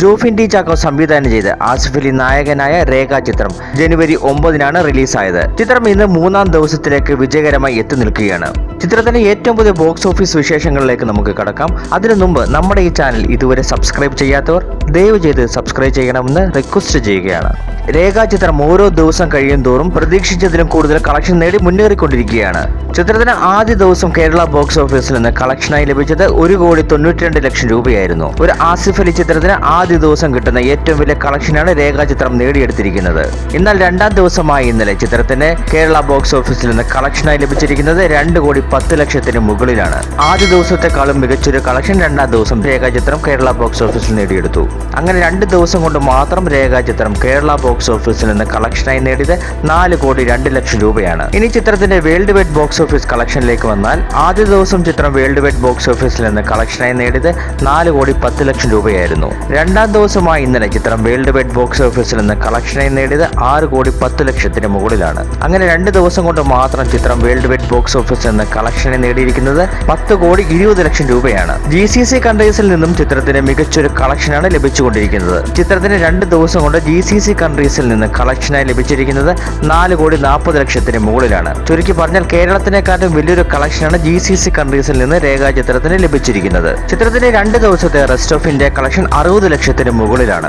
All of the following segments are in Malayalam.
ജോഫിൻ ഡി ചാക്കോ സംവിധാനം ചെയ്ത് ആസിഫ് അലി നായകനായ രേഖാ ചിത്രം ജനുവരി ഒമ്പതിനാണ് റിലീസായത്. ചിത്രം ഇന്ന് മൂന്നാം ദിവസത്തിലേക്ക് വിജയകരമായി എത്തി നിൽക്കുകയാണ്. ചിത്രത്തിന്റെ ഏറ്റവും പുതിയ ബോക്സ് ഓഫീസ് വിശേഷങ്ങളിലേക്ക് നമുക്ക് കടക്കാം. അതിനു മുമ്പ് നമ്മുടെ ഈ ചാനൽ ഇതുവരെ സബ്സ്ക്രൈബ് ചെയ്യാത്തവർ ദയവ് ചെയ്ത് സബ്സ്ക്രൈബ് ചെയ്യണമെന്ന് റിക്വസ്റ്റ് ചെയ്യുകയാണ്. രേഖാ ചിത്രം ഓരോ ദിവസം കഴിയും തോറും പ്രതീക്ഷിച്ചതിലും കൂടുതൽ കളക്ഷൻ നേടി മുന്നേറിക്കൊണ്ടിരിക്കുകയാണ്. ചിത്രത്തിന് ആദ്യ ദിവസം കേരള ബോക്സ് ഓഫീസിൽ നിന്ന് കളക്ഷനായി ലഭിച്ചത് ഒരു കോടി തൊണ്ണൂറ്റിരണ്ട് ലക്ഷം രൂപയായിരുന്നു. ഒരു ആസിഫ് അലി ചിത്രത്തിന് ആദ്യ ദിവസം കിട്ടുന്ന ഏറ്റവും വലിയ കളക്ഷനാണ് രേഖാ ചിത്രം നേടിയെടുത്തിരിക്കുന്നത്. എന്നാൽ രണ്ടാം ദിവസമായ ഇന്നലെ ചിത്രത്തിന് കേരള ബോക്സ് ഓഫീസിൽ നിന്ന് കളക്ഷനായി ലഭിച്ചിരിക്കുന്നത് രണ്ട് കോടി പത്ത് ലക്ഷത്തിന് മുകളിലാണ്. ആദ്യ ദിവസത്തെക്കാളും മികച്ചൊരു കളക്ഷൻ രണ്ടാം ദിവസം രേഖാ ചിത്രം കേരള ബോക്സ് ഓഫീസിൽ നേടിയെടുത്തു. അങ്ങനെ രണ്ട് ദിവസം കൊണ്ട് മാത്രം രേഖാ ചിത്രം കേരള ബോക്സ് ഓഫീസിൽ നിന്ന് കളക്ഷനായി നേടിയത് നാല് കോടി രണ്ട് ലക്ഷം രൂപയാണ്. ഇനി ചിത്രത്തിന്റെ വേൾഡ് വൈഡ് ബോക്സ് ഓഫീസ് കളക്ഷനിലേക്ക് വന്നാൽ ആദ്യ ദിവസം ചിത്രം വേൾഡ് വൈഡ് ബോക്സ് ഓഫീസിൽ നിന്ന് കളക്ഷനായി നേടിയത് നാല് കോടി പത്ത് ലക്ഷം രൂപയായിരുന്നു. രണ്ടാം ദിവസമായ ഇന്നലെ ചിത്രം വേൾഡ് വൈഡ് ബോക്സ് ഓഫീസിൽ നിന്ന് കളക്ഷനായി നേടിയത് ആറ് കോടി പത്ത് ലക്ഷത്തിന് മുകളിലാണ്. അങ്ങനെ രണ്ട് ദിവസം കൊണ്ട് മാത്രം ചിത്രം വേൾഡ് വൈഡ് ബോക്സ് ഓഫീസിൽ നിന്ന് കളക്ഷനായി നേടിയിരിക്കുന്നത് പത്ത് കോടി ഇരുപത് ലക്ഷം രൂപയാണ്. ജി സി സി കൺട്രീസിൽ നിന്നും ചിത്രത്തിന് മികച്ചൊരു കളക്ഷനാണ് ലഭിച്ചുകൊണ്ടിരിക്കുന്നത്. ചിത്രത്തിന് രണ്ട് ദിവസം കൊണ്ട് ജി സി സി കൺട്രീസിൽ നിന്ന് കളക്ഷനായി ലഭിച്ചിരിക്കുന്നത് നാല് കോടി നാൽപ്പത് ലക്ഷത്തിന് മുകളിലാണ്. ചുരുക്കി പറഞ്ഞാൽ കേരളത്തിനെക്കാട്ടും വലിയൊരു കളക്ഷനാണ് ജി സി സി കൺട്രീസിൽ നിന്ന് രേഖാ ചിത്രത്തിന് ലഭിച്ചിരിക്കുന്നത്. ചിത്രത്തിന്റെ രണ്ട് ദിവസത്തെ റെസ്റ്റ് ഓഫ് ഇന്ത്യ കളക്ഷൻ അറുപത് ലക്ഷത്തിന് മുകളിലാണ്.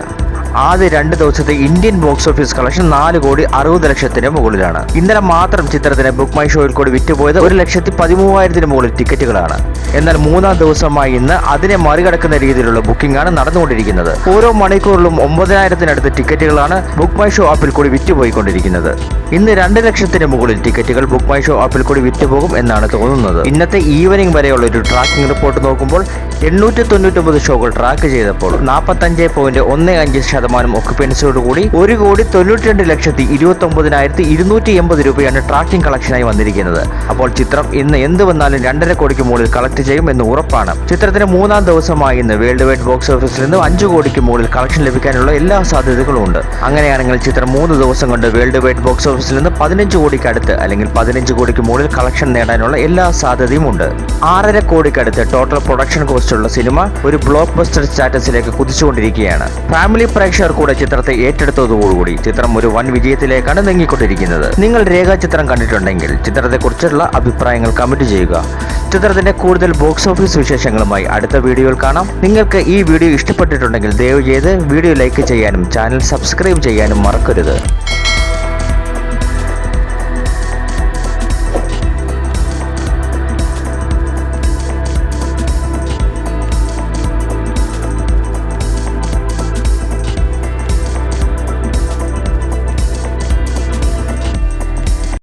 ആദ്യ രണ്ട് ദിവസത്തെ ഇന്ത്യൻ ബോക്സ് ഓഫീസ് കളക്ഷൻ നാല് കോടി അറുപത് ലക്ഷത്തിന് മുകളിലാണ്. ഇന്നലെ മാത്രം ചിത്രത്തിന് ബുക്ക് മൈ ഷോയിൽ കൂടി വിറ്റുപോയത് ഒരു ലക്ഷത്തി പതിമൂവായിരത്തിന് മുകളിൽ ടിക്കറ്റുകളാണ്. എന്നാൽ മൂന്നാം ദിവസമായി ഇന്ന് അതിനെ മറികടക്കുന്ന രീതിയിലുള്ള ബുക്കിംഗ് ആണ് നടന്നുകൊണ്ടിരിക്കുന്നത്. ഓരോ മണിക്കൂറിലും ഒമ്പതിനായിരത്തിനടുത്ത് ടിക്കറ്റുകളാണ് ബുക്ക് മൈ ഷോ ആപ്പിൽ കൂടി വിറ്റുപോയിക്കൊണ്ടിരിക്കുന്നത്. ഇന്ന് രണ്ട് ലക്ഷത്തിന് മുകളിൽ ടിക്കറ്റുകൾ ബുക്ക് മൈ ഷോ ആപ്പിൽ കൂടി വിറ്റുപോകും എന്നാണ് തോന്നുന്നത്. ഇന്നത്തെ ഈവനിംഗ് വരെയുള്ള ഒരു ട്രാക്കിംഗ് റിപ്പോർട്ട് നോക്കുമ്പോൾ എണ്ണൂറ്റി തൊണ്ണൂറ്റൊമ്പത് ഷോകൾ ട്രാക്ക് ചെയ്തപ്പോൾ നാൽപ്പത്തഞ്ച് പോയിന്റ് ഒന്ന് അഞ്ച് ശതമാനം ഒക്കുപെൻസിയോടുകൂടി ഒരു കോടി തൊണ്ണൂറ്റി രണ്ട് ലക്ഷത്തി ഇരുപത്തി ഒമ്പതിനായിരത്തി ഇരുന്നൂറ്റി എൺപത് രൂപയാണ് ട്രാക്കിംഗ് കളക്ഷനായി വന്നിരിക്കുന്നത്. അപ്പോൾ ചിത്രം ഇന്ന് എന്ത് വന്നാലും രണ്ടര കോടിക്ക് മുകളിൽ കളക്ട് ചെയ്യും എന്ന് ഉറപ്പാണ്. ചിത്രത്തിന് മൂന്നാം ദിവസമായി ഇന്ന് വേൾഡ് വൈഡ് ബോക്സ് ഓഫീസിൽ നിന്ന് അഞ്ചു കോടിക്ക് മുകളിൽ കളക്ഷൻ ലഭിക്കാനുള്ള എല്ലാ സാധ്യതകളും ഉണ്ട്. അങ്ങനെയാണെങ്കിൽ ചിത്രം മൂന്ന് ദിവസം കൊണ്ട് വേൾഡ് വൈഡ് ബോക്സ് ഓഫീസിൽ നിന്ന് പതിനഞ്ച് കോടിക്ക് അടുത്ത് അല്ലെങ്കിൽ പതിനഞ്ച് കോടിക്ക് മുകളിൽ കളക്ഷൻ നേടാനുള്ള എല്ലാ സാധ്യതയും ഉണ്ട്. ആറര കോടിക്കടുത്ത് ടോട്ടൽ പ്രൊഡക്ഷൻ കോസ്റ്റ് ഉള്ള സിനിമ ഒരു ബ്ലോക്ക് ബസ്റ്റർ സ്റ്റാറ്റസിലേക്ക് കുതിച്ചുകൊണ്ടിരിക്കുകയാണ്. ഫാമിലി പ്രേക്ഷകർ കൂടെ ചിത്രത്തെ ഏറ്റെടുത്തതോടുകൂടി ചിത്രം ഒരു വൻ വിജയത്തിലേക്കാണ് നീങ്ങിക്കൊണ്ടിരിക്കുന്നത്. നിങ്ങൾ രേഖാ ചിത്രം കണ്ടിട്ടുണ്ടെങ്കിൽ ചിത്രത്തെക്കുറിച്ചുള്ള അഭിപ്രായങ്ങൾ കമന്റ് ചെയ്യുക. ചിത്രത്തിന്റെ കൂടുതൽ ബോക്സ് ഓഫീസ് വിശേഷങ്ങളുമായി അടുത്ത വീഡിയോയിൽ കാണാം. നിങ്ങൾക്ക് ഈ വീഡിയോ ഇഷ്ടപ്പെട്ടിട്ടുണ്ടെങ്കിൽ ദയവ് ചെയ്ത് വീഡിയോ ലൈക്ക് ചെയ്യാനും ചാനൽ സബ്സ്ക്രൈബ് ചെയ്യാനും മറക്കരുത്.